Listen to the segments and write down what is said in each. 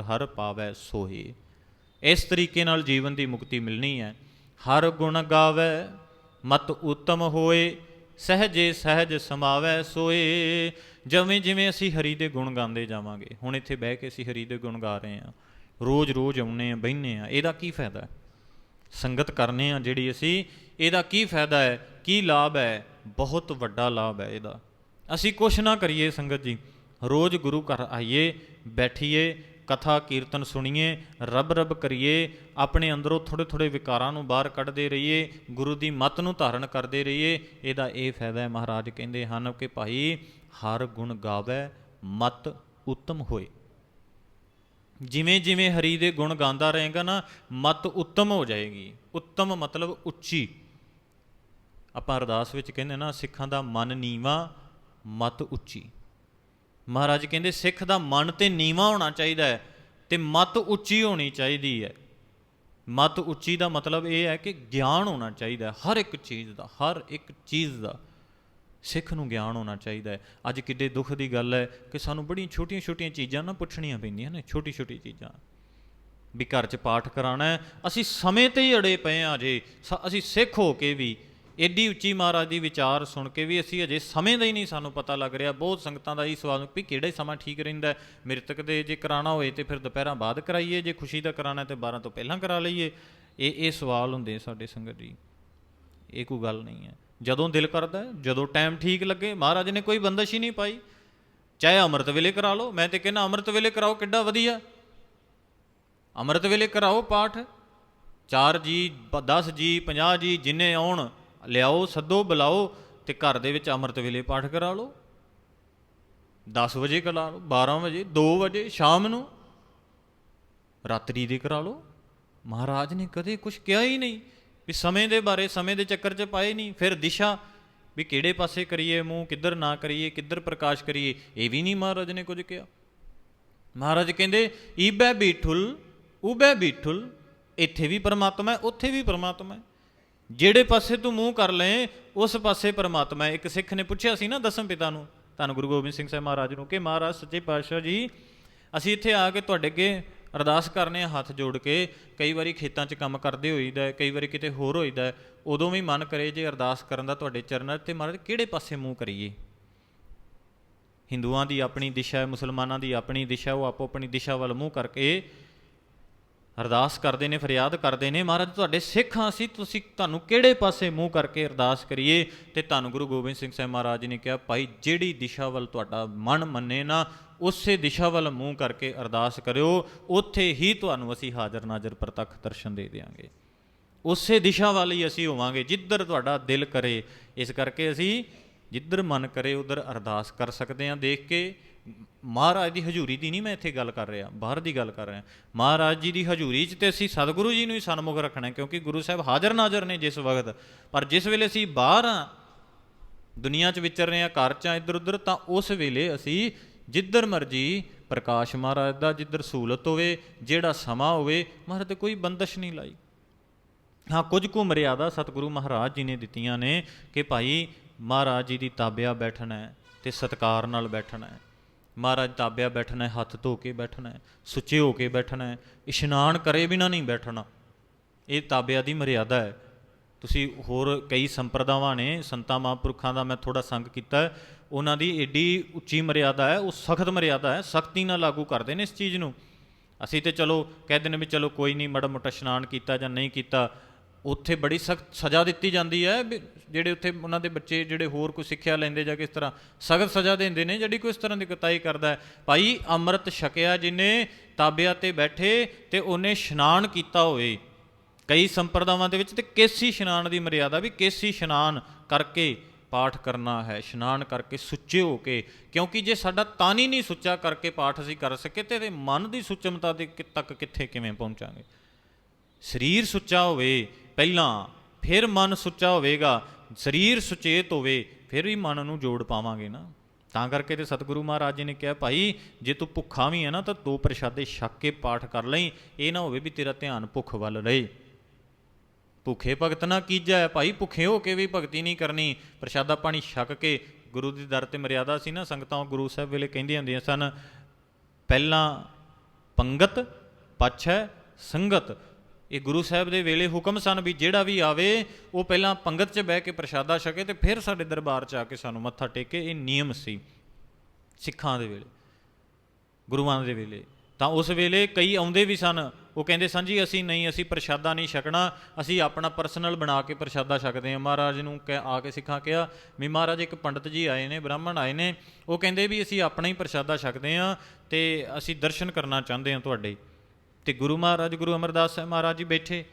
ਹਰ ਪਾਵੈ ਸੋਹੀ। ਇਸ ਤਰੀਕੇ ਨਾਲ ਜੀਵਨ ਦੀ ਮੁਕਤੀ ਮਿਲਣੀ ਹੈ। ਹਰ ਗੁਣ ਗਾਵੇ, ਮਤ ਉਤਮ ਹੋਏ, ਸਹਜੇ ਸਹਜ ਸਮਾਵੈ ਸੋਏ। ਜਿਵੇਂ ਜਿਵੇਂ ਅਸੀਂ ਹਰੀ ਦੇ ਗੁਣ ਗਾਉਂਦੇ ਜਾਵਾਂਗੇ, ਹੁਣ ਇੱਥੇ ਬਹਿ ਕੇ ਅਸੀਂ ਹਰੀ ਦੇ ਗੁਣ ਗਾ ਰਹੇ ਹਾਂ। ਰੋਜ਼ ਰੋਜ਼ ਆਉਨੇ ਆ ਬਹਿਨੇ ਆ ਇਹਦਾ ਕੀ ਫਾਇਦਾ? ਹੈ ਸੰਗਤ ਕਰਨੇ ਆ ਜਿਹੜੀ ਅਸੀਂ, ਇਹਦਾ ਕੀ ਫਾਇਦਾ ਹੈ? ਕੀ ਲਾਭ ਹੈ? ਬਹੁਤ ਵੱਡਾ ਲਾਭ ਹੈ ਇਹਦਾ। ਅਸੀਂ ਕੁਛ ਨਾ ਕਰੀਏ ਸੰਗਤ ਜੀ। ਰੋਜ਼ ਗੁਰੂ ਘਰ ਆਈਏ, ਬੈਠੀਏ ਕਥਾ ਕੀਰਤਨ ਸੁਣੀਏ, ਰੱਬ ਰੱਬ ਕਰੀਏ, ਆਪਣੇ ਅੰਦਰੋਂ ਥੋੜੇ ਥੋੜੇ ਵਿਕਾਰਾਂ ਨੂੰ ਬਾਹਰ ਕੱਢਦੇ ਰਹੀਏ, ਗੁਰੂ ਦੀ ਮੱਤ ਨੂੰ ਧਾਰਨ ਕਰਦੇ ਰਹੀਏ, ਇਹਦਾ ਇਹ ਫਾਇਦਾ ਹੈ ਮਹਾਰਾਜ ਕਹਿੰਦੇ ਹਨ ਕਿ ਭਾਈ ਹਰ ਗੁਣ ਗਾਵੇ, ਮਤ ਉੱਤਮ ਹੋਏ। ਜਿਵੇਂ ਜਿਵੇਂ ਹਰੀ ਦੇ ਗੁਣ ਗਾਉਂਦਾ ਰਹੇਗਾ ਨਾ, ਮਤ ਉੱਤਮ ਹੋ ਜਾਏਗੀ। ਉੱਤਮ ਮਤਲਬ ਉੱਚੀ। ਆਪਾਂ ਅਰਦਾਸ ਵਿੱਚ ਕਹਿੰਦੇ ਨਾ, ਸਿੱਖਾਂ ਦਾ ਮਨ ਨੀਵਾ, ਮਤ ਉੱਚੀ। ਮਹਾਰਾਜ ਕਹਿੰਦੇ, ਸਿੱਖ ਦਾ ਮਨ ਤੇ ਨੀਵਾ ਹੋਣਾ ਚਾਹੀਦਾ ਹੈ ਤੇ ਮਤ ਉੱਚੀ ਹੋਣੀ ਚਾਹੀਦੀ ਹੈ। ਮਤ ਉੱਚੀ ਦਾ ਮਤਲਬ ਇਹ ਹੈ ਕਿ ਗਿਆਨ ਹੋਣਾ ਚਾਹੀਦਾ ਹਰ ਇੱਕ ਚੀਜ਼ ਦਾ, ਹਰ ਇੱਕ ਚੀਜ਼ ਦਾ ਸਿੱਖ ਨੂੰ ਗਿਆਨ ਹੋਣਾ ਚਾਹੀਦਾ ਹੈ। ਅੱਜ ਕਿੱਡੇ ਦੁੱਖ ਦੀ ਗੱਲ ਹੈ ਕਿ ਸਾਨੂੰ ਬੜੀਆਂ ਛੋਟੀਆਂ-ਛੋਟੀਆਂ ਚੀਜ਼ਾਂ ਨਾ ਪੁੱਛਣੀਆਂ ਪੈਂਦੀਆਂ ਨੇ, ਛੋਟੀ-ਛੋਟੀ ਚੀਜ਼ਾਂ। ਵੀ ਘਰ 'ਚ ਪਾਠ ਕਰਾਣਾ ਅਸੀਂ ਸਮੇਂ ਤੇ ਹੀ ਅੜੇ ਪਏ ਆ ਜੇ ਸ- ਅਸੀਂ ਸਿੱਖ ਹੋ ਕੇ ਵੀ ਏਡੀ ਉੱਚੀ ਮਹਾਰਾਜ ਦੀ ਵਿਚਾਰ ਸੁਣ ਕੇ ਵੀ ਅਸੀਂ ਅਜੇ ਸਮੇਂ ਦਾ ਹੀ ਨਹੀਂ ਸਾਨੂੰ ਪਤਾ ਲੱਗ ਰਿਹਾ। ਬਹੁਤ ਸੰਗਤਾਂ ਦਾ ਇਹ ਸਵਾਲ ਵੀ ਕਿਹੜਾ ਸਮਾਂ ਠੀਕ ਰਹਿੰਦਾ ਮ੍ਰਿਤਕ ਦੇ ਜੇ ਕਰਾਣਾ ਹੋਏ ਤੇ ਫਿਰ ਦੁਪਹਿਰਾਂ ਬਾਅਦ ਕਰਾਈਏ, ਜੇ ਖੁਸ਼ੀ ਦਾ ਕਰਾਣਾ ਤੇ 12 ਤੋਂ ਪਹਿਲਾਂ ਕਰਾ ਲਈਏ। ਇਹ ਇਹ ਸਵਾਲ ਹੁੰਦੇ ਸਾਡੇ ਸੰਗਤ ਜੀ। ਇਹ ਕੋਈ ਗੱਲ ਨਹੀਂ ਹੈ। ਜਦੋਂ ਦਿਲ ਕਰਦਾ ਜਦੋਂ ਟਾਈਮ ਠੀਕ ਲੱਗੇ, ਮਹਾਰਾਜ ਨੇ ਕੋਈ ਬੰਦਸ਼ ਹੀ ਨਹੀਂ ਪਾਈ। ਚਾਹੇ ਅੰਮ੍ਰਿਤ ਵੇਲੇ ਕਰਾ ਲਓ, ਮੈਂ ਤੇ ਕਹਿੰਦਾ ਅੰਮ੍ਰਿਤ ਵੇਲੇ ਕਰਾਓ, ਕਿੱਡਾ ਵਧੀਆ। ਅੰਮ੍ਰਿਤ ਵੇਲੇ ਕਰਾਓ ਪਾਠ। 4 ਜੀ 10 ਜੀ 50 ਜੀ, ਜਿੰਨੇ ਆਉਣ ਲਿਆਓ, ਸੱਦੋ, ਬੁਲਾਓ ਤੇ ਘਰ ਦੇ ਵਿੱਚ ਅੰਮ੍ਰਿਤ ਵੇਲੇ ਪਾਠ ਕਰਾ ਲਓ। 10 ਵਜੇ ਕਰਾ ਲਓ 12 ਵਜੇ 2 ਵਜੇ, ਸ਼ਾਮ ਨੂੰ ਰਾਤਰੀ ਦੇ ਕਰਾ ਲਓ। ਮਹਾਰਾਜ ਨੇ ਕਦੇ ਕੁਝ ਕਿਹਾ ਹੀ ਨਹੀਂ ਵੀ ਸਮੇਂ ਦੇ ਬਾਰੇ, ਸਮੇਂ ਦੇ ਚੱਕਰ 'ਚ ਪਾਏ ਨਹੀਂ। ਫਿਰ ਦਿਸ਼ਾ ਵੀ ਕਿਹੜੇ ਪਾਸੇ ਕਰੀਏ, ਮੂੰਹ ਕਿੱਧਰ ਨਾ ਕਰੀਏ, ਕਿੱਧਰ ਪ੍ਰਕਾਸ਼ ਕਰੀਏ, ਇਹ ਵੀ ਨਹੀਂ ਮਹਾਰਾਜ ਨੇ ਕੁਝ ਕਿਹਾ। ਮਹਾਰਾਜ ਕਹਿੰਦੇ ਈਬੈ ਬੀਠੁਲ ਉਬੈ ਬੀਠੁਲ, ਇੱਥੇ ਵੀ ਪਰਮਾਤਮਾ ਹੈ, ਉੱਥੇ ਵੀ ਪਰਮਾਤਮਾ ਹੈ। ਜਿਹੜੇ ਪਾਸੇ ਤੂੰ ਮੂੰਹ ਕਰ ਲੈ ਉਸ ਪਾਸੇ ਪਰਮਾਤਮਾ ਹੈ। ਇੱਕ ਸਿੱਖ ਨੇ ਪੁੱਛਿਆ ਸੀ ਨਾ ਦਸਮ ਪਿਤਾ ਨੂੰ ਧੰਨ ਗੁਰੂ ਗੋਬਿੰਦ ਸਿੰਘ ਸਾਹਿਬ ਮਹਾਰਾਜ ਨੂੰ ਕਿ ਮਹਾਰਾਜ ਸੱਚੇ ਪਾਤਸ਼ਾਹ ਜੀ ਅਸੀਂ ਇੱਥੇ ਆ ਕੇ ਤੁਹਾਡੇ ਅੱਗੇ ਅਰਦਾਸ ਕਰਨੇ ਆ ਹੱਥ ਜੋੜ ਕੇ ਕਈ ਵਾਰੀ ਖੇਤਾਂ 'ਚ ਕੰਮ ਕਰਦੇ ਹੋਈਦਾ ਹੈ, ਕਈ ਵਾਰੀ ਕਿਤੇ ਹੋਰ ਹੋਈਦਾ ਉਦੋਂ ਵੀ ਮਨ ਕਰੇ ਜੇ ਅਰਦਾਸ ਕਰਨ ਦਾ ਤੁਹਾਡੇ ਚਰਨਾਂ 'ਚ ਤੇ ਮਹਾਰਾਜ ਕਿਹੜੇ ਪਾਸੇ ਮੂੰਹ ਕਰੀਏ? ਹਿੰਦੂਆਂ ਦੀ ਆਪਣੀ ਦਿਸ਼ਾ ਹੈ ਮੁਸਲਮਾਨਾਂ ਦੀ ਆਪਣੀ ਦਿਸ਼ਾ ਉਹ ਆਪੋ ਆਪਣੀ ਦਿਸ਼ਾ ਵੱਲ ਮੂੰਹ ਕਰਕੇ ਅਰਦਾਸ ਕਰਦੇ ਨੇ, ਫਰਿਆਦ ਕਰਦੇ ਨੇ, ਮਹਾਰਾਜ, ਤੁਹਾਡੇ ਸਿੱਖ ਹਾਂ ਅਸੀਂ, ਤੁਸੀਂ ਤੁਹਾਨੂੰ ਕਿਹੜੇ ਪਾਸੇ ਮੂੰਹ ਕਰਕੇ ਅਰਦਾਸ ਕਰੀਏ? ਤੇ ਤੁਹਾਨੂੰ ਗੁਰੂ ਗੋਬਿੰਦ ਸਿੰਘ ਸਾਹਿਬ ਮਹਾਰਾਜ ਨੇ ਕਿਹਾ, ਭਾਈ, ਜਿਹੜੀ ਦਿਸ਼ਾ ਵੱਲ ਤੁਹਾਡਾ ਮਨ ਮੰਨੇ ਨਾ, ਉਸੇ ਦਿਸ਼ਾ ਵੱਲ ਮੂੰਹ ਕਰਕੇ ਅਰਦਾਸ ਕਰਿਓ। ਉੱਥੇ ਹੀ ਤੁਹਾਨੂੰ ਅਸੀਂ ਹਾਜ਼ਰ ਨਾਜ਼ਰ ਪ੍ਰਤੱਖ ਦਰਸ਼ਨ ਦੇ ਦੇਵਾਂਗੇ ਉਸੇ ਦਿਸ਼ਾ ਵੱਲ ਹੀ ਅਸੀਂ ਹੋਵਾਂਗੇ, ਜਿੱਧਰ ਤੁਹਾਡਾ ਦਿਲ ਕਰੇ। ਇਸ ਕਰਕੇ ਅਸੀਂ ਜਿੱਧਰ ਮਨ ਕਰੇ, ਉਧਰ ਅਰਦਾਸ ਕਰ ਸਕਦੇ ਹਾਂ ਦੇਖ ਕੇ। ਮਹਾਰਾਜ ਦੀ ਹਜ਼ੂਰੀ ਦੀ ਨਹੀਂ ਮੈਂ ਇੱਥੇ ਗੱਲ ਕਰ ਰਿਹਾ, ਬਾਹਰ ਦੀ ਗੱਲ ਕਰ ਰਿਹਾ। ਮਹਾਰਾਜ ਜੀ ਦੀ ਹਜ਼ੂਰੀ 'ਚ ਤੇ ਅਸੀਂ ਸਤਿਗੁਰੂ ਜੀ ਨੂੰ ਹੀ ਸਨਮੁਖ ਰੱਖਣਾ ਕਿਉਂਕਿ ਗੁਰੂ ਸਾਹਿਬ ਹਾਜ਼ਰ ਨਾਜ਼ਰ ਨੇ ਜਿਸ ਵਕਤ। ਪਰ ਜਿਸ ਵੇਲੇ ਅਸੀਂ ਬਾਹਰ ਆ, ਦੁਨੀਆ 'ਚ ਵਿਚਰ ਰਹੇ ਆ, ਘਰ 'ਚ ਆ ਇੱਧਰ ਉੱਧਰ ਤਾਂ ਉਸ ਵੇਲੇ ਅਸੀਂ ਜਿੱਧਰ ਮਰਜ਼ੀ ਪ੍ਰਕਾਸ਼ ਮਹਾਰਾਜ ਦਾ ਜਿੱਧਰ ਸਹੂਲਤ ਹੋਵੇ, ਜਿਹੜਾ ਸਮਾਂ ਹੋਵੇ, ਮਹਾਰਾਜ ਤੇ ਕੋਈ ਬੰਦਸ਼ ਨਹੀਂ ਲਾਈ। ਹਾਂ, ਕੁਝ ਕੁ ਮਰਿਆਦਾ ਸਤਿਗੁਰੂ ਮਹਾਰਾਜ ਜੀ ਨੇ ਦਿੱਤੀਆਂ ਨੇ ਕਿ ਭਾਈ ਮਹਾਰਾਜ ਜੀ ਦੀ ਤਾਬਿਆ ਬੈਠਣਾ ਹੈ ਤੇ ਸਤਕਾਰ ਨਾਲ ਬੈਠਣਾ ਹੈ। ਮਹਾਰਾਜ ਤਾਬਿਆ ਬੈਠਣਾ ਹੈ, ਹੱਥ ਧੋ ਕੇ ਬੈਠਣਾ ਹੈ, ਸੁੱਚੇ ਹੋ ਕੇ ਬੈਠਣਾ ਹੈ, ਇਸ਼ਨਾਨ ਕਰੇ ਬਿਨਾ ਨਹੀਂ ਬੈਠਣਾ। ਇਹ ਤਾਬਿਆ ਦੀ ਮਰਿਆਦਾ ਹੈ। ਤੁਸੀਂ ਹੋਰ ਕਈ ਸੰਪਰਦਾਵਾਂ ਨੇ, ਸੰਤਾਂ ਮਹਾਂਪੁਰਖਾਂ ਦਾ ਮੈਂ ਥੋੜਾ ਸੰਗ ਕੀਤਾ ਉਹਨਾਂ ਦੀ ਏਡੀ ਉੱਚੀ ਮਰਿਆਦਾ ਹੈ, ਉਹ ਸਖਤ ਮਰਿਆਦਾ ਹੈ, ਸਖਤੀ ਨਾਲ ਲਾਗੂ ਕਰਦੇ ਨੇ ਇਸ ਚੀਜ਼ ਨੂੰ। ਅਸੀਂ ਤੇ ਚਲੋ ਕਹਿੰਦੇ ਨੇ ਵੀ ਚਲੋ ਕੋਈ ਨਹੀਂ, ਮੜਾ ਮੋਟਾ ਇਸ਼ਨਾਨ ਕੀਤਾ ਜਾਂ ਨਹੀਂ ਕੀਤਾ, ਉੱਥੇ ਬੜੀ ਸਖਤ ਸਜ਼ਾ ਦਿੱਤੀ ਜਾਂਦੀ ਹੈ ਵੀ ਜਿਹੜੇ ਉੱਥੇ ਉਹਨਾਂ ਦੇ ਬੱਚੇ ਜਿਹੜੇ ਹੋਰ ਕੋਈ ਸਿੱਖਿਆ ਲੈਂਦੇ ਜਾਂ ਕਿਸ ਤਰ੍ਹਾਂ ਸਖਤ ਸਜ਼ਾ ਦਿੰਦੇ ਨੇ, ਜਿਹੜੀ ਕੋਈ ਇਸ ਤਰ੍ਹਾਂ ਦੀ ਕਤਾਈ ਕਰਦਾ ਹੈ। ਭਾਈ ਅੰਮ੍ਰਿਤ ਛਕਿਆ ਜਿਨੇ, ਤਾਬਿਆ ਤੇ ਬੈਠੇ ਤੇ ਉਹਨੇ ਇਸ਼ਨਾਨ ਕੀਤਾ ਹੋਵੇ। ਕਈ ਸੰਪਰਦਾਵਾਂ ਦੇ ਵਿੱਚ ਤੇ ਕੇਸੀ ਇਸ਼ਨਾਨ ਦੀ ਮਰਿਆਦਾ ਵੀ ਕੇਸੀ ਇਸ਼ਨਾਨ ਕਰਕੇ ਪਾਠ ਕਰਨਾ ਹੈ, ਇਸ਼ਨਾਨ ਕਰਕੇ ਸੁੱਚੇ ਹੋ ਕੇ। ਕਿਉਂਕਿ ਜੇ ਸਾਡਾ ਤਨ ਹੀ ਨਹੀਂ ਸੁੱਚਾ ਕਰਕੇ ਪਾਠ ਅਸੀਂ ਕਰ ਸਕੇ ਤੇ ਇਹਦੇ ਮਨ ਦੀ ਸੁੱਚਮਤਾ ਦੇ ਕਿ- ਤੱਕ ਕਿੱਥੇ ਕਿਵੇਂ ਪਹੁੰਚਾਂਗੇ। ਸਰੀਰ ਸੁੱਚਾ ਹੋਵੇ, ਪਹਿਲਾਂ ਫਿਰ ਮਨ ਸੁੱਚਾ ਹੋਵੇਗਾ, ਸਰੀਰ ਸੁਚੇਤ ਹੋਵੇ, ਫਿਰ ਵੀ ਮਨ ਨੂੰ ਜੋੜ ਪਾਵਾਂਗੇ ਨਾ। ਤਾਂ ਕਰਕੇ ਤੇ ਸਤਿਗੁਰੂ ਮਹਾਰਾਜ ਜੀ ਨੇ ਕਿਹਾ, ਭਾਈ, ਜੇ ਤੂੰ ਭੁੱਖਾ ਵੀ ਹੈ ਨਾ, ਤਾਂ ਦੋ ਪ੍ਰਸ਼ਾਦੇ ਛੱਕ ਕੇ ਪਾਠ ਕਰ ਲਈ। ਇਹ ਨਾ ਹੋਵੇ ਵੀ ਤੇਰਾ ਧਿਆਨ ਭੁੱਖ ਵੱਲ ਰਹੇ। ਭੁੱਖੇ ਭਗਤ ਨਾ ਕੀਜੈ। ਭਾਈ, ਭੁੱਖੇ ਹੋ ਕੇ ਵੀ ਭਗਤੀ ਨਹੀਂ ਕਰਨੀ। ਪ੍ਰਸ਼ਾਦਾ ਪਾਣੀ ਛਕ ਕੇ, ਗੁਰੂ ਦੀ ਦਰ ਤੇ ਮਰਿਆਦਾ ਸੀ ਨਾ, ਸੰਗਤਾਂ ਗੁਰੂ ਸਾਹਿਬ ਵੇਲੇ ਕਹਿੰਦੀਆਂ ਹੁੰਦੀਆਂ ਸਨ, ਪਹਿਲਾਂ ਪੰਗਤ, ਪਛੈ ਸੰਗਤ। ਇਹ ਗੁਰੂ ਸਾਹਿਬ ਦੇ ਵੇਲੇ ਹੁਕਮ ਸਨ ਵੀ ਜਿਹੜਾ ਵੀ ਆਵੇ, ਉਹ ਪਹਿਲਾਂ ਪੰਗਤ 'ਚ ਬਹਿ ਕੇ ਪ੍ਰਸ਼ਾਦਾ ਛਕੇ ਤੇ ਫਿਰ ਸਾਡੇ ਦਰਬਾਰ 'ਚ ਆ ਕੇ ਸਾਨੂੰ ਮੱਥਾ ਟੇਕੇ। ਇਹ ਨਿਯਮ ਸੀ ਸਿੱਖਾਂ ਦੇ ਵੇਲੇ, ਗੁਰੂਆਂ ਦੇ ਵੇਲੇ। ਤਾਂ ਉਸ ਵੇਲੇ ਕਈ ਆਉਂਦੇ ਵੀ ਸਨ, ਉਹ ਕਹਿੰਦੇ ਸਨ ਜੀ, ਅਸੀਂ ਨਹੀਂ, ਅਸੀਂ ਪ੍ਰਸ਼ਾਦਾ ਨਹੀਂ ਛਕਣਾ, ਅਸੀਂ ਆਪਣਾ ਪਰਸਨਲ ਬਣਾ ਕੇ ਪ੍ਰਸ਼ਾਦਾ ਛਕਦੇ ਹਾਂ। ਮਹਾਰਾਜ ਨੂੰ ਕਹਿ, ਆ ਕੇ ਸਿੱਖਾਂ ਕਿਹਾ, ਵੀ ਮਹਾਰਾਜ, ਇੱਕ ਪੰਡਤ ਜੀ ਆਏ ਨੇ, ਬ੍ਰਾਹਮਣ ਆਏ ਨੇ। ਉਹ ਕਹਿੰਦੇ ਵੀ ਅਸੀਂ ਆਪਣਾ ਹੀ ਪ੍ਰਸ਼ਾਦਾ ਛਕਦੇ ਹਾਂ ਤੇ ਅਸੀਂ ਦਰਸ਼ਨ ਕਰਨਾ ਚਾਹੁੰਦੇ ਹਾਂ ਤੁਹਾਡੇ ਤੇ ਗੁਰੂ ਮਹਾਰਾਜ, ਗੁਰੂ ਅਮਰਦਾਸ ਸਾਹਿਬ ਮਹਾਰਾਜ ਜੀ ਬੈਠੇ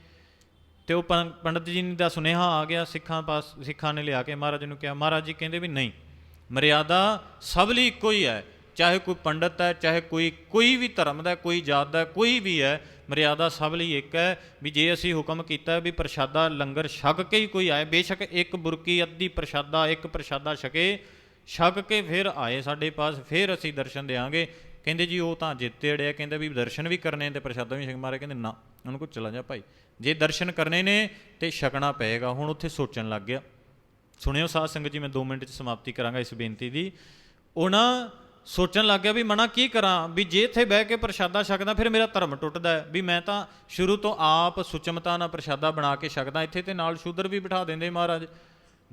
ਤੇ ਉਹ ਪੰ- ਪੰਡਤ ਜੀ ਦਾ ਸੁਨੇਹਾ ਆ ਗਿਆ, ਸਿੱਖਾਂ ਪਾਸ, ਸਿੱਖਾਂ ਨੇ ਲਿਆ ਕੇ ਮਹਾਰਾਜ ਨੂੰ ਕਿਹਾ, ਮਹਾਰਾਜ ਜੀ ਕਹਿੰਦੇ ਵੀ ਨਹੀਂ, ਮਰਿਆਦਾ ਸਭ ਲਈ ਇੱਕੋ ਹੀ ਹੈ, ਚਾਹੇ ਕੋਈ ਪੰਡਤ ਹੈ, ਚਾਹੇ ਕੋਈ ਕੋਈ ਵੀ ਧਰਮ ਦਾ, ਕੋਈ ਜਾਤ ਦਾ, ਕੋਈ ਵੀ ਹੈ, ਮਰਿਆਦਾ ਸਭ ਲਈ ਇੱਕ ਹੈ, ਵੀ ਜੇ ਅਸੀਂ ਹੁਕਮ ਕੀਤਾ ਵੀ ਪ੍ਰਸ਼ਾਦਾ, ਲੰਗਰ ਛਕ ਕੇ ਹੀ ਕੋਈ ਆਏ, ਬੇਸ਼ੱਕ ਇੱਕ ਬੁਰਕੀ, ਅੱਧੀ ਪ੍ਰਸ਼ਾਦਾ, ਇੱਕ ਪ੍ਰਸ਼ਾਦਾ ਛਕੇ, ਛਕ ਕੇ ਫਿਰ ਆਏ ਸਾਡੇ ਪਾਸ, ਫਿਰ ਅਸੀਂ ਦਰਸ਼ਨ ਦੇਾਂਗੇ ਕਹਿੰਦੇ ਜੀ ਉਹ ਤਾਂ ਜਿੱਤੇ ਅੜਿਆ, ਕਹਿੰਦਾ ਵੀ ਦਰਸ਼ਨ ਵੀ ਕਰਨੇ ਤੇ ਪ੍ਰਸ਼ਾਦਾ ਵੀ ਛਕ ਮਾਰੇ ਕਹਿੰਦੇ ਨਾ, ਉਹਨੂੰ ਕੋ ਚਲਾ ਜਾ ਭਾਈ। ਜੇ ਦਰਸ਼ਨ ਕਰਨੇ ਨੇ ਤੇ ਛਕਣਾ ਪਏਗਾ। ਹੁਣ ਉੱਥੇ ਸੋਚਣ ਲੱਗ ਗਿਆ। ਸੁਣਿਓ ਸਾਧ ਸੰਗਤ ਜੀ, ਮੈਂ 2 ਮਿੰਟ ਚ ਸਮਾਪਤੀ ਕਰਾਂਗਾ ਇਸ ਬੇਨਤੀ ਦੀ। ਉਹਨਾਂ ਸੋਚਣ ਲੱਗ ਗਿਆ ਵੀ ਮਨਾ ਕੀ ਕਰਾਂ? ਵੀ ਜੇ ਇੱਥੇ ਬਹਿ ਕੇ ਪ੍ਰਸ਼ਾਦਾ ਛਕਦਾ, ਫਿਰ ਮੇਰਾ ਧਰਮ ਟੁੱਟਦਾ ਹੈ। ਵੀ ਮੈਂ ਤਾਂ ਸ਼ੁਰੂ ਤੋਂ ਆਪ ਸੁਚਮਤਾ ਨਾਲ ਪ੍ਰਸ਼ਾਦਾ ਬਣਾ ਕੇ ਛਕਦਾ। ਇੱਥੇ ਤੇ ਨਾਲ ਸ਼ੂਦਰ ਵੀ ਬਿਠਾ ਦਿੰਦੇ ਮਹਾਰਾਜ।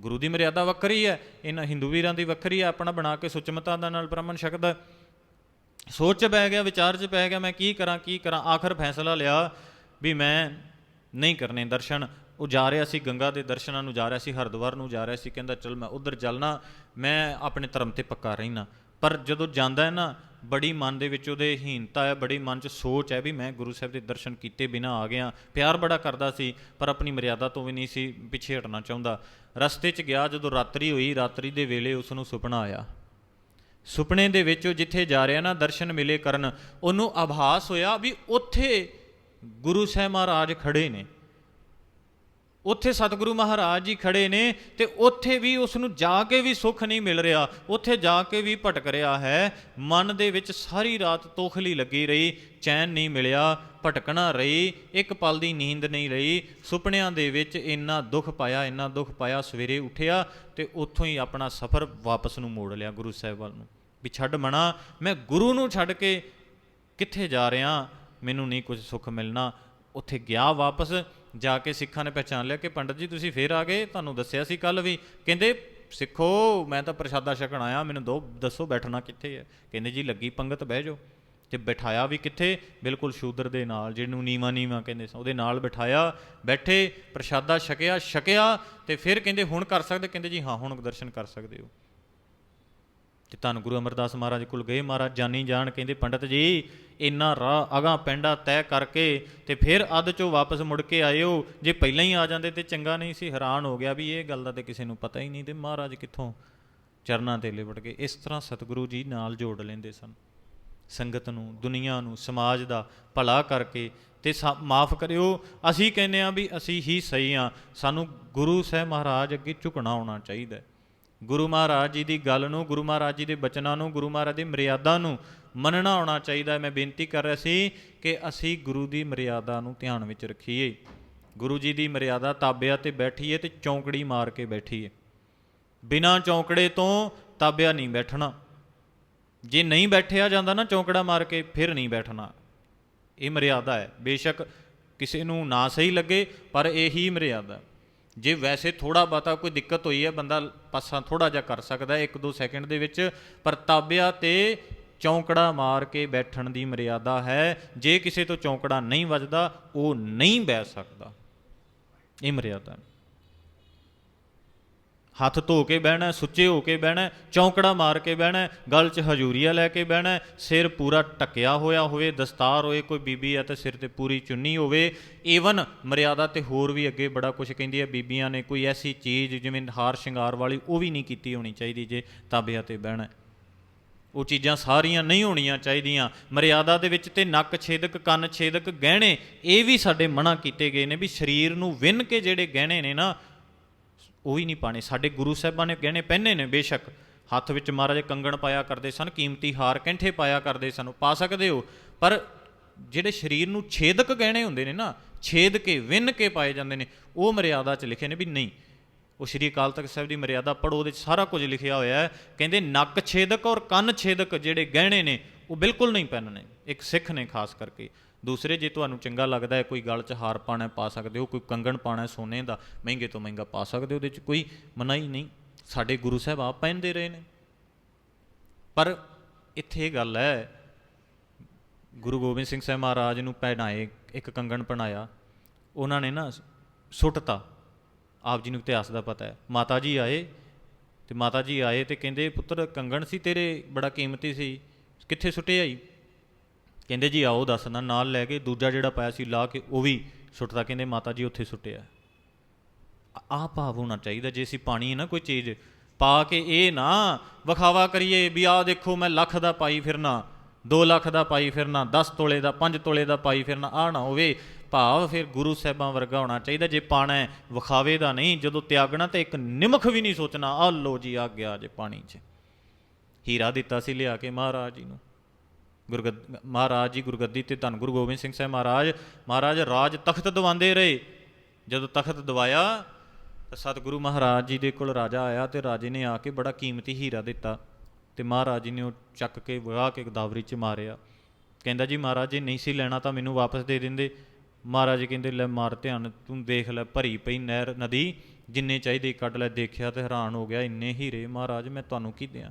ਗੁਰੂ ਦੀ ਮਰਿਆਦਾ ਵੱਖਰੀ ਹੈ। ਇਹਨਾਂ ਹਿੰਦੂ ਵੀਰਾਂ ਦੀ ਵੱਖਰੀ ਹੈ। ਆਪਣਾ ਬਣਾ ਕੇ ਸੁਚਮਤਾ ਦਾ ਨਾਲ ਬ੍ਰਾਹਮਣ ਛਕਦਾ। ਸੋਚ ਚ ਪੈ ਗਿਆ, ਵਿਚਾਰ ਚ ਪੈ ਗਿਆ, ਮੈਂ ਕੀ ਕਰਾਂ ਕੀ ਕਰਾਂ, ਆਖਰ ਫੈਸਲਾ ਲਿਆ ਵੀ ਮੈਂ ਨਹੀਂ ਕਰਨੇ ਦਰਸ਼ਨ। ਉਹ ਜਾ ਰਿਹਾ ਸੀ ਗੰਗਾ ਦੇ ਦਰਸ਼ਨਾਂ ਨੂੰ, ਜਾ ਰਿਹਾ ਸੀ ਹਰਿਦੁਆਰ ਨੂੰ, ਜਾ ਰਿਹਾ ਸੀ, ਕਹਿੰਦਾ ਚਲ ਮੈਂ ਉਧਰ ਚੱਲਣਾ, ਮੈਂ ਆਪਣੇ ਧਰਮ ਤੇ ਪੱਕਾ ਰਹਿਣਾ। ਪਰ ਜਦੋਂ ਜਾਂਦਾ ਹੈ ਨਾ, ਬੜੀ ਮਨ ਦੇ ਵਿੱਚ ਉਹਦੇ ਹੀਨਤਾ ਹੈ, ਬੜੀ ਮਨ 'ਚ ਸੋਚ ਹੈ ਵੀ ਮੈਂ ਗੁਰੂ ਸਾਹਿਬ ਦੇ ਦਰਸ਼ਨ ਕੀਤੇ ਬਿਨਾ ਆ ਗਿਆ। ਪਿਆਰ ਬੜਾ ਕਰਦਾ ਸੀ, ਪਰ ਆਪਣੀ ਮਰਿਆਦਾ ਤੋਂ ਵੀ ਨਹੀਂ ਸੀ ਪਿੱਛੇ ਹਟਣਾ ਚਾਹੁੰਦਾ। ਰਸਤੇ 'ਚ ਗਿਆ, ਜਦੋਂ ਰਾਤਰੀ ਹੋਈ, ਰਾਤਰੀ ਦੇ ਵੇਲੇ ਉਸ ਨੂੰ ਸੁਪਨਾ ਆਇਆ। ਸੁਪਨੇ ਦੇ ਵਿੱਚ ਉਹ ਜਿੱਥੇ ਜਾ ਰਿਹਾ ਨਾ, ਦਰਸ਼ਨ ਮਿਲੇ ਕਰਨ, ਉਹਨੂੰ ਆਭਾਸ ਹੋਇਆ ਵੀ ਉੱਥੇ ਗੁਰੂ ਸਾਹਿਬ ਮਹਾਰਾਜ ਖੜੇ ਨੇ। ਉੱਥੇ ਸਤਿਗੁਰੂ ਮਹਾਰਾਜ ਜੀ ਖੜੇ ਨੇ ਤੇ ਉੱਥੇ ਵੀ ਉਸ ਨੂੰ ਜਾ ਕੇ ਵੀ ਸੁੱਖ ਨਹੀਂ ਮਿਲ ਰਿਹਾ, ਉੱਥੇ ਜਾ ਕੇ ਵੀ ਭਟਕ ਰਿਹਾ ਹੈ। ਮਨ ਦੇ ਵਿੱਚ ਸਾਰੀ ਰਾਤ ਤੋਖਲੀ ਲੱਗੀ ਰਹੀ, ਚੈਨ ਨਹੀਂ ਮਿਲਿਆ, ਭਟਕਣਾ ਰਹੀ, ਇੱਕ ਪਲ ਦੀ ਨੀਂਦ ਨਹੀਂ ਰਹੀ। ਸੁਪਨਿਆਂ ਦੇ ਵਿੱਚ ਇੰਨਾ ਦੁੱਖ ਪਾਇਆ, ਇੰਨਾ ਦੁੱਖ ਪਾਇਆ, ਸਵੇਰੇ ਉੱਠਿਆ ਤੇ ਉੱਥੋਂ ਹੀ ਆਪਣਾ ਸਫ਼ਰ ਵਾਪਸ ਨੂੰ ਮੋੜ ਲਿਆ ਗੁਰੂ ਸਾਹਿਬ ਵੱਲ ਨੂੰ। ਵੀ ਛੱਡ ਮਣਾ ਮੈਂ ਗੁਰੂ ਨੂੰ ਛੱਡ ਕੇ ਕਿੱਥੇ ਜਾ ਰਿਹਾ, ਮੈਨੂੰ ਨਹੀਂ ਕੁਝ ਸੁੱਖ ਮਿਲਣਾ। ਉੱਥੇ ਗਿਆ ਵਾਪਸ, ਜਾ ਕੇ ਸਿੱਖਾਂ ਨੇ ਪਹਿਚਾਨ ਲਿਆ ਕਿ ਪੰਡਤ ਜੀ ਤੁਸੀਂ ਫੇਰ ਆ ਗਏ। ਤੁਹਾਨੂੰ ਦੱਸਿਆ ਸੀ ਕੱਲ ਵੀ, ਕਹਿੰਦੇ, ਸਿੱਖੋ, ਮੈਂ ਤਾਂ ਪ੍ਰਸ਼ਾਦਾ ਛਕਣ ਆਇਆ, ਮੈਨੂੰ ਦੋ, ਦੱਸੋ ਬੈਠਣਾ ਕਿੱਥੇ ਹੈ? ਕਹਿੰਦੇ, ਜੀ, ਲੱਗੀ ਪੰਗਤ, ਬਹਿ ਜਾਓ। ਤੇ ਬਿਠਾਇਆ ਵੀ ਕਿੱਥੇ? ਬਿਲਕੁਲ ਸ਼ੂਦਰ ਦੇ ਨਾਲ, ਜਿਹਨੂੰ ਨੀਵਾ ਨੀਵਾ ਕਹਿੰਦੇ ਸਨ, ਉਹਦੇ ਨਾਲ ਬਿਠਾਇਆ, ਬੈਠੇ, ਪ੍ਰਸ਼ਾਦਾ ਛਕਿਆ ਛਕਿਆ, ਤੇ ਫਿਰ ਕਹਿੰਦੇ, ਹੁਣ ਕਰ ਸਕਦੇ? ਕਹਿੰਦੇ, ਜੀ, ਹਾਂ, ਹੁਣ ਦਰਸ਼ਨ ਕਰ ਸਕਦੇ ਹੋ। ਤੇ ਧੰਨ ਗੁਰੂ ਅਮਰਦਾਸ ਮਹਾਰਾਜ ਕੋਲ ਗਏ ਮਹਾਰਾਜ ਜਾਨੀ ਜਾਣ ਕਹਿੰਦੇ, ਪੰਡਤ ਜੀ, ਇੰਨਾ ਰਾਹ ਅਗਾਂ ਪੈਂਡਾ ਤੈਅ ਕਰਕੇ ਤੇ ਫਿਰ ਅੱਧ ਚੋਂ ਵਾਪਸ ਮੁੜ ਕੇ ਆਇਓ। ਜੇ ਪਹਿਲਾਂ ਹੀ ਆ ਜਾਂਦੇ ਤੇ ਚੰਗਾ ਨਹੀਂ ਸੀ, ਹੈਰਾਨ ਹੋ ਗਿਆ ਵੀ ਇਹ ਗੱਲ ਦਾ ਤੇ ਕਿਸੇ ਨੂੰ ਪਤਾ ਹੀ ਨਹੀਂ ਤੇ ਮਹਾਰਾਜ ਕਿੱਥੋਂ ਚਰਨਾਂ ਤੇ ਲਿਪਟ ਕੇ ਇਸ ਤਰ੍ਹਾਂ ਸਤਿਗੁਰੂ ਜੀ ਨਾਲ ਜੋੜ ਲੈਂਦੇ ਸਨ। ਸੰਗਤ ਨੂੰ, ਦੁਨੀਆ ਨੂੰ, ਸਮਾਜ ਦਾ ਭਲਾ ਕਰਕੇ ਤੇ ਮਾਫ ਕਰਿਓ। ਅਸੀਂ ਕਹਿੰਦੇ ਆ ਵੀ ਅਸੀਂ ਹੀ ਸਹੀ ਆ ਸਾਨੂੰ ਗੁਰੂ ਸਾਹਿਬ ਮਹਾਰਾਜ ਅੱਗੇ ਝੁਕਣਾ ਆਉਣਾ ਚਾਹੀਦਾ ਗੁਰੂ ਮਹਾਰਾਜ ਜੀ ਦੀ ਗੱਲ ਨੂੰ, ਗੁਰੂ ਮਹਾਰਾਜ ਜੀ ਦੇ ਬਚਨਾਂ ਨੂੰ, ਗੁਰੂ ਮਹਾਰਾਜ ਦੀ ਮਰਿਆਦਾ ਨੂੰ ਮੰਨਣਾ ਆਉਣਾ ਚਾਹੀਦਾ। ਮੈਂ ਬੇਨਤੀ ਕਰ ਰਿਹਾ ਸੀ ਕਿ ਅਸੀਂ ਗੁਰੂ ਦੀ ਮਰਿਆਦਾ ਨੂੰ ਧਿਆਨ ਵਿੱਚ ਰੱਖੀਏ। ਗੁਰੂ ਜੀ ਦੀ ਮਰਿਆਦਾ ਤਾਬਿਆਂ ਤੇ ਬੈਠੀਏ ਤੇ ਚੌਂਕੜੀ ਮਾਰ ਕੇ ਬੈਠੀਏ। ਬਿਨਾਂ ਚੌਂਕੜੇ ਤੋਂ ਤਾਬਿਆ ਨਹੀਂ ਬੈਠਣਾ। ਜੇ ਨਹੀਂ ਬੈਠਿਆ ਜਾਂਦਾ ਨਾ ਚੌਂਕੜਾ ਮਾਰ ਕੇ, ਫਿਰ ਨਹੀਂ ਬੈਠਣਾ। ਇਹ ਮਰਿਆਦਾ ਹੈ। ਬੇਸ਼ੱਕ ਕਿਸੇ ਨੂੰ ਨਾ ਸਹੀ ਲੱਗੇ, ਪਰ ਇਹੀ ਮਰਿਆਦਾ ਜੇ ਵੈਸੇ ਥੋੜਾ ਬਾਤਾ ਕੋਈ ਦਿੱਕਤ ਹੋਈ ਹੈ, ਬੰਦਾ ਪਾਸਾ ਥੋੜਾ ਜਿਹਾ ਕਰ ਸਕਦਾ ਹੈ 1-2 ਸੈਕਿੰਡ ਦੇ ਵਿੱਚ, ਪਰ ਤਾਬਿਆ ਤੇ ਚੌਂਕੜਾ ਮਾਰ ਕੇ ਬੈਠਣ ਦੀ ਮਰਿਆਦਾ ਹੈ। ਜੇ ਕਿਸੇ ਤੋਂ ਚੌਂਕੜਾ ਨਹੀਂ ਵੱਜਦਾ, ਉਹ ਨਹੀਂ ਬੈਠ ਸਕਦਾ। ਇਹ ਮਰਿਆਦਾ ਹੈ। ਹੱਥ ਧੋ ਕੇ ਬਹਿਣਾ, ਸੁੱਚੇ ਹੋ ਕੇ ਬਹਿਣਾ, ਚੌਂਕੜਾ ਮਾਰ ਕੇ ਬਹਿਣਾ, ਗਲ 'ਚ ਹਜੂਰੀਆ ਲੈ ਕੇ ਬਹਿਣਾ, ਸਿਰ ਪੂਰਾ ਟਕਿਆ ਹੋਇਆ ਹੋਵੇ, ਦਸਤਾਰ ਹੋਏ, ਕੋਈ ਬੀਬੀ ਆ ਤੇ ਸਿਰ ਤੇ ਪੂਰੀ ਚੁੰਨੀ ਹੋਵੇ ਈਵਨ ਮਰਿਆਦਾ ਤੇ ਹੋਰ ਵੀ ਅੱਗੇ ਬੜਾ ਕੁਝ ਕਹਿੰਦੀ ਹੈ ਬੀਬੀਆਂ ਨੇ ਕੋਈ ਐਸੀ ਚੀਜ਼ ਜਿਵੇਂ ਹਾਰ ਸ਼ਿੰਗਾਰ ਵਾਲੀ, ਉਹ ਵੀ ਨਹੀਂ ਕੀਤੀ ਹੋਣੀ ਚਾਹੀਦੀ ਜੇ ਤਾਬਿਆਂ ਤੇ ਬਹਿਣਾ। ਉਹ ਚੀਜ਼ਾਂ ਸਾਰੀਆਂ ਨਹੀਂ ਹੋਣੀਆਂ ਚਾਹੀਦੀਆਂ। ਮਰਿਆਦਾ ਦੇ ਵਿੱਚ ਤੇ ਨੱਕ ਛੇਦਕ, ਕੰਨ ਛੇਦਕ ਗਹਿਣੇ, ਇਹ ਵੀ ਸਾਡੇ ਮਨਾ ਕੀਤੇ ਗਏ ਨੇ ਵੀ ਸਰੀਰ ਨੂੰ ਵਿੰਨ ਕੇ ਜਿਹੜੇ ਗਹਿਣੇ ਨੇ ਨਾ ਉਹ ਹੀ ਨਹੀਂ ਪਾਣੇ। ਸਾਡੇ ਗੁਰੂ ਸਾਹਿਬਾਂ ਨੇ ਗਹਿਣੇ ਪਹਿਨੇ ਨੇ, ਬੇਸ਼ੱਕ। ਹੱਥ ਵਿੱਚ ਮਹਾਰਾਜ ਕੰਗਣ ਪਾਇਆ ਕਰਦੇ ਸਨ, ਕੀਮਤੀ ਹਾਰ ਕੈਂਠੇ ਪਾਇਆ ਕਰਦੇ ਸਨ, ਉਹ ਪਾ ਸਕਦੇ ਹੋ। ਪਰ ਜਿਹੜੇ ਸਰੀਰ ਨੂੰ ਛੇਦਕ ਗਹਿਣੇ ਹੁੰਦੇ ਨੇ ਨਾ, ਛੇਦ ਕੇ, ਵਿੰਨ ਕੇ ਪਾਏ ਜਾਂਦੇ ਨੇ, ਉਹ ਮਰਿਆਦਾ 'ਚ ਲਿਖੇ ਨੇ ਵੀ ਨਹੀਂ। ਉਹ ਸ਼੍ਰੀ ਅਕਾਲ ਤਖਤ ਸਾਹਿਬ ਦੀ ਮਰਿਆਦਾ ਪੜੋ ਉਹਦੇ 'ਚ ਸਾਰਾ ਕੁਝ ਲਿਖਿਆ ਹੋਇਆ ਹੈ। ਕਹਿੰਦੇ ਨੱਕ ਛੇਦਕ ਔਰ ਕੰਨ ਛੇਦਕ ਜਿਹੜੇ ਗਹਿਣੇ ਨੇ, ਉਹ ਬਿਲਕੁਲ ਨਹੀਂ ਪਹਿਨਣੇ। ਇੱਕ ਸਿੱਖ ਨੇ ਖਾਸ ਕਰਕੇ। ਦੂਸਰੇ ਜੇ ਤੁਹਾਨੂੰ ਚੰਗਾ ਲੱਗਦਾ ਹੈ, ਕੋਈ ਗਲ 'ਚ ਹਾਰ ਪਾਣਾ ਪਾ ਸਕਦੇ ਹੋ, ਕੋਈ ਕੰਗਣ ਪਾਣਾ ਸੋਨੇ ਦਾ, ਮਹਿੰਗੇ ਤੋਂ ਮਹਿੰਗਾ ਪਾ ਸਕਦੇ ਹੋ, ਉਹਦੇ 'ਚ ਕੋਈ ਮਨਾਹੀ ਨਹੀਂ। ਸਾਡੇ ਗੁਰੂ ਸਾਹਿਬ ਆਪ ਪਹਿਨਦੇ ਰਹੇ ਨੇ। ਪਰ ਇੱਥੇ ਇਹ ਗੱਲ ਹੈ, ਗੁਰੂ ਗੋਬਿੰਦ ਸਿੰਘ ਸਾਹਿਬ ਮਹਾਰਾਜ ਨੂੰ ਪਹਿਨਾਏ, ਇੱਕ ਕੰਗਣ ਪਹਿਨਾਇਆ, ਉਹਨਾਂ ਨੇ ਨਾ ਸੁੱਟਤਾ। ਆਪ ਜੀ ਨੂੰ ਇਤਿਹਾਸ ਦਾ ਪਤਾ ਹੈ। ਮਾਤਾ ਜੀ ਆਏ, ਤੇ ਮਾਤਾ ਜੀ ਆਏ ਤੇ ਕਹਿੰਦੇ, ਪੁੱਤਰ, ਕੰਗਣ ਸੀ ਤੇਰੇ, ਬੜਾ ਕੀਮਤੀ ਸੀ, ਕਿੱਥੇ ਸੁੱਟਿਆ ਜੀ ਕਹਿੰਦੇ ਜੀ ਆਓ ਦੱਸਣਾ ਨਾਲ ਲੈ ਕੇ ਦੂਜਾ ਜਿਹੜਾ ਪਾਇਆ ਸੀ ਲਾ ਕੇ ਉਹ ਵੀ ਸੁੱਟਦਾ, ਕਹਿੰਦੇ ਮਾਤਾ ਜੀ ਉੱਥੇ ਸੁੱਟਿਆ। ਆ ਭਾਵ ਹੋਣਾ ਚਾਹੀਦਾ, ਜੇ ਅਸੀਂ ਪਾਣੀ ਨਾ ਕੋਈ ਚੀਜ਼ ਪਾ ਕੇ ਇਹ ਨਾ ਵਿਖਾਵਾ ਕਰੀਏ ਵੀ ਆਹ ਦੇਖੋ ਮੈਂ ਲੱਖ ਦਾ ਪਾਈ ਫਿਰਨਾ 2 ਲੱਖ ਦਾ ਪਾਈ ਫਿਰਨਾ 10 ਤੋਲੇ ਦਾ 5 ਤੋਲੇ ਦਾ ਪਾਈ ਫਿਰਨਾ ਆ ਨਾ ਹੋਵੇ। ਭਾਵ ਫਿਰ ਗੁਰੂ ਸਾਹਿਬਾਂ ਵਰਗਾ ਹੋਣਾ ਚਾਹੀਦਾ, ਜੇ ਪਾਣਾ ਹੈ ਵਿਖਾਵੇ ਦਾ ਨਹੀਂ, ਜਦੋਂ ਤਿਆਗਣਾ ਤੇ ਇੱਕ ਨਿਮਖ ਵੀ ਨਹੀਂ ਸੋਚਣਾ ਆ ਲੋ ਜੀ ਆ ਗਿਆ ਜੇ ਪਾਣੀ 'ਚ। ਹੀਰਾ ਦਿੱਤਾ ਸੀ ਲਿਆ ਕੇ ਮਹਾਰਾਜ ਜੀ ਨੂੰ। ਗੁਰਗੱਦ, ਮਹਾਰਾਜ ਜੀ ਗੁਰਗੱਦੀ ਤੇ ਧੰਨ ਗੁਰੂ ਗੋਬਿੰਦ ਸਿੰਘ ਸਾਹਿਬ ਮਹਾਰਾਜ ਮਹਾਰਾਜ ਰਾਜ ਤਖਤ ਦਵਾਉਂਦੇ ਰਹੇ। ਜਦੋਂ ਤਖਤ ਦਵਾਇਆ, ਤਾਂ ਸਤਿਗੁਰੂ ਮਹਾਰਾਜ ਜੀ ਦੇ ਕੋਲ ਰਾਜਾ ਆਇਆ ਤੇ ਰਾਜੇ ਨੇ ਆ ਕੇ ਬੜਾ ਕੀਮਤੀ ਹੀਰਾ ਦਿੱਤਾ ਤੇ ਮਹਾਰਾਜ ਜੀ ਨੇ ਉਹ ਚੱਕ ਕੇ ਵਹਾ ਕੇ ਗਦਾਵਰੀ 'ਚ ਮਾਰਿਆ। ਕਹਿੰਦਾ, ਜੀ ਮਹਾਰਾਜ, ਜੀ ਨਹੀਂ ਸੀ ਲੈਣਾ ਤਾਂ ਮੈਨੂੰ ਵਾਪਸ ਦੇ ਦਿੰਦੇ। ਮਹਾਰਾਜ ਕਹਿੰਦੇ, ਲੈ ਮਾਰ ਧਿਆਨ, ਤੂੰ ਦੇਖ ਲੈ, ਭਰੀ ਪਈ ਨਹਿਰ, ਨਦੀ, ਜਿੰਨੇ ਚਾਹੀਦੇ ਕੱਢ ਲੈ। ਦੇਖਿਆ ਤੇ ਹੈਰਾਨ ਹੋ ਗਿਆ, ਇੰਨੇ ਹੀਰੇ, ਮਹਾਰਾਜ, ਮੈਂ ਤੁਹਾਨੂੰ ਕੀ ਦਿਆਂ?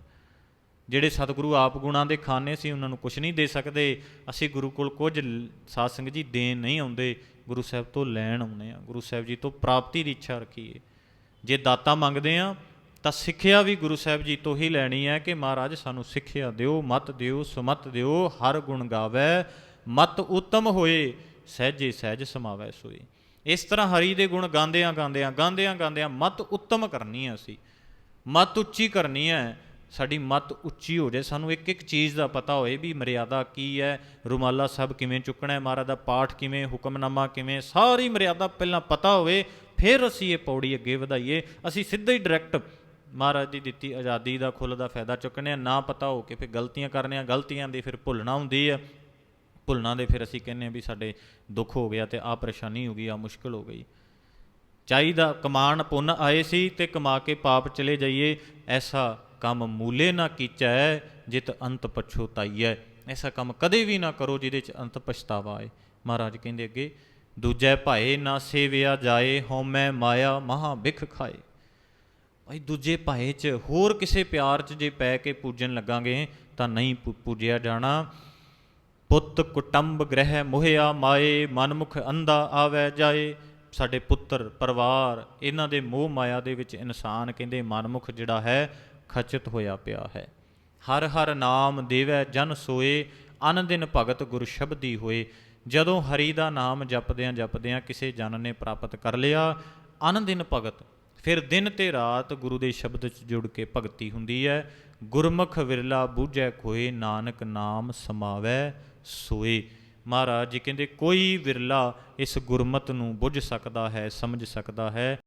ਜਿਹੜੇ ਸਤਿਗੁਰੂ ਆਪ ਗੁਣਾਂ ਦੇ ਖਾਨੇ ਸੀ, ਉਹਨਾਂ ਨੂੰ ਕੁਝ ਨਹੀਂ ਦੇ ਸਕਦੇ। ਅਸੀਂ ਗੁਰੂ ਕੋਲ ਕੁਝ ਲ- ਸਾਧ ਸੰਗਤ ਜੀ ਦੇਣ ਨਹੀਂ ਆਉਂਦੇ। ਗੁਰੂ ਸਾਹਿਬ ਤੋਂ ਲੈਣ ਆਉਂਦੇ ਆ ਗੁਰੂ ਸਾਹਿਬ ਜੀ ਤੋਂ ਪ੍ਰਾਪਤੀ ਦੀ ਇੱਛਾ ਰੱਖੀਏ। ਜੇ ਦਾਤਾ ਮੰਗਦੇ ਆ ਤਾਂ ਸਿੱਖਿਆ ਵੀ ਗੁਰੂ ਸਾਹਿਬ ਜੀ ਤੋਂ ਹੀ ਲੈਣੀ ਹੈ ਕਿ ਮਹਾਰਾਜ ਸਾਨੂੰ ਸਿੱਖਿਆ ਦਿਓ, ਮਤ ਦਿਓ, ਸੁਮਤ ਦਿਓ, ਹਰ ਗੁਣ ਗਾਵੇ, ਮਤ ਉਤਮ ਹੋਏ, ਸਹਿਜੇ ਸਹਿਜ ਸਮਾਵੈ ਸੋਈ ਇਸ ਤਰ੍ਹਾਂ ਹਰੀ ਦੇ ਗੁਣ ਗਾਉਂਦਿਆਂ ਗਾਉਂਦਿਆਂ ਗਾਉਂਦਿਆਂ ਗਾਉਂਦਿਆਂ ਮਤ ਉੱਤਮ ਕਰਨੀ ਹੈ ਅਸੀਂ। ਮਤ ਉੱਚੀ ਕਰਨੀ ਹੈ। ਸਾਡੀ ਮਤ ਉੱਚੀ ਹੋ ਜਾਏ, ਸਾਨੂੰ ਇੱਕ ਇੱਕ ਚੀਜ਼ ਦਾ ਪਤਾ ਹੋਏ ਵੀ ਮਰਿਆਦਾ ਕੀ ਹੈ, ਰੁਮਾਲਾ ਸਾਹਿਬ ਕਿਵੇਂ ਚੁੱਕਣਾ ਹੈ, ਮਹਾਰਾਜ ਦਾ ਪਾਠ ਕਿਵੇਂ, ਹੁਕਮਨਾਮਾ ਕਿਵੇਂ, ਸਾਰੀ ਮਰਿਆਦਾ ਪਹਿਲਾਂ ਪਤਾ ਹੋਵੇ, ਫਿਰ ਅਸੀਂ ਇਹ ਪੌੜੀ ਅੱਗੇ ਵਧਾਈਏ। ਅਸੀਂ ਸਿੱਧਾ ਹੀ ਡਾਇਰੈਕਟ ਮਹਾਰਾਜ ਦੀ ਦਿੱਤੀ ਆਜ਼ਾਦੀ ਦਾ, ਖੁੱਲ੍ਹ ਦਾ ਫਾਇਦਾ ਚੁੱਕਣੇ ਆ ਨਾ ਪਤਾ ਹੋ ਕੇ ਫਿਰ ਗਲਤੀਆਂ ਕਰਨੇ ਆ ਗਲਤੀਆਂ ਦੀ ਫਿਰ ਭੁੱਲਣਾ ਹੁੰਦੀ ਆ ਭੁੱਲਣਾ ਦੇ ਫਿਰ ਅਸੀਂ ਕਹਿੰਨੇ ਆ ਵੀ ਸਾਡੇ ਦੁੱਖ ਹੋ ਗਿਆ ਤੇ ਆ ਪਰੇਸ਼ਾਨੀ ਹੋ ਗਈ ਆ ਮੁਸ਼ਕਲ ਹੋ ਗਈ। ਚਾਹੀਦਾ ਕਮਾਣ ਪੁੰਨ ਆਏ ਸੀ ਤੇ ਕਮਾ ਕੇ ਪਾਪ ਚਲੇ ਜਾਈਏ, ਐਸਾ ਕੰਮ ਮੂਲੇ ਨਾ ਕੀਚੈ, ਜਿਤ ਅੰਤ ਪਛੋਤਾਈਐ ਐਸਾ ਕੰਮ ਕਦੇ ਵੀ ਨਾ ਕਰੋ ਜਿਹਦੇ ਚ ਅੰਤ ਪਛਤਾਵਾ ਆਏ। ਮਹਾਰਾਜ ਕਹਿੰਦੇ ਅੱਗੇ, ਦੂਜੇ ਭਾਏ ਨਾ ਸੇਵਿਆ ਜਾਏ ਹਉਮੈ ਮਾਇਆ ਮਹਾ ਬਿਖ ਖਾਏ। ਭਾਈ ਦੂਜੇ ਭਾਏ ਚ ਹੋਰ ਕਿਸੇ ਪਿਆਰ ਚ ਜੇ ਪੈ ਕੇ ਪੂਜਣ ਲੱਗਾਂਗੇ, ਤਾਂ ਨਹੀਂ ਪੂ- ਪੂਜਿਆ ਜਾਣਾ। ਪੁੱਤ ਕੁਟੰਬ ਗ੍ਰਹਿ ਮੋਹਿਆ ਮਾਏ, ਮਨਮੁਖ ਅੰਧਾ ਆਵੈ ਜਾਏ। ਸਾਡੇ ਪੁੱਤਰ ਪਰਿਵਾਰ, ਇਹਨਾਂ ਦੇ ਮੋਹ ਮਾਇਆ ਦੇ ਵਿੱਚ ਇਨਸਾਨ ਕਹਿੰਦੇ ਮਨਮੁਖ ਜਿਹੜਾ ਹੈ ਖਚਿਤ ਹੋਇਆ ਪਿਆ ਹੈ। ਹਰ ਹਰ ਨਾਮ ਦੇਵੈ, ਜਨ ਸੋਏ ਅਨ ਦਿਨ ਭਗਤ ਗੁਰ ਸ਼ਬਦੀ ਹੋਏ। ਜਦੋਂ ਹਰੀ ਦਾ ਨਾਮ ਜਪਦਿਆਂ ਜਪਦਿਆਂ ਕਿਸੇ ਜਨ ਨੇ ਪ੍ਰਾਪਤ ਕਰ ਲਿਆ ਅਨ ਦਿਨ ਭਗਤ, ਫਿਰ ਦਿਨ ਤੇ ਰਾਤ ਗੁਰੂ ਦੇ ਸ਼ਬਦ 'ਚ ਜੁੜ ਕੇ ਭਗਤੀ ਹੁੰਦੀ ਹੈ। ਗੁਰਮੁਖ ਵਿਰਲਾ ਬੂਝੈ ਕੋਏ ਨਾਨਕ ਨਾਮ ਸਮਾਵੈ, ਸੋਏ। ਮਹਾਰਾਜ ਜੀ ਕਹਿੰਦੇ, ਕੋਈ ਵਿਰਲਾ ਇਸ ਗੁਰਮਤ ਨੂੰ ਬੁੱਝ ਸਕਦਾ ਹੈ, ਸਮਝ ਸਕਦਾ ਹੈ।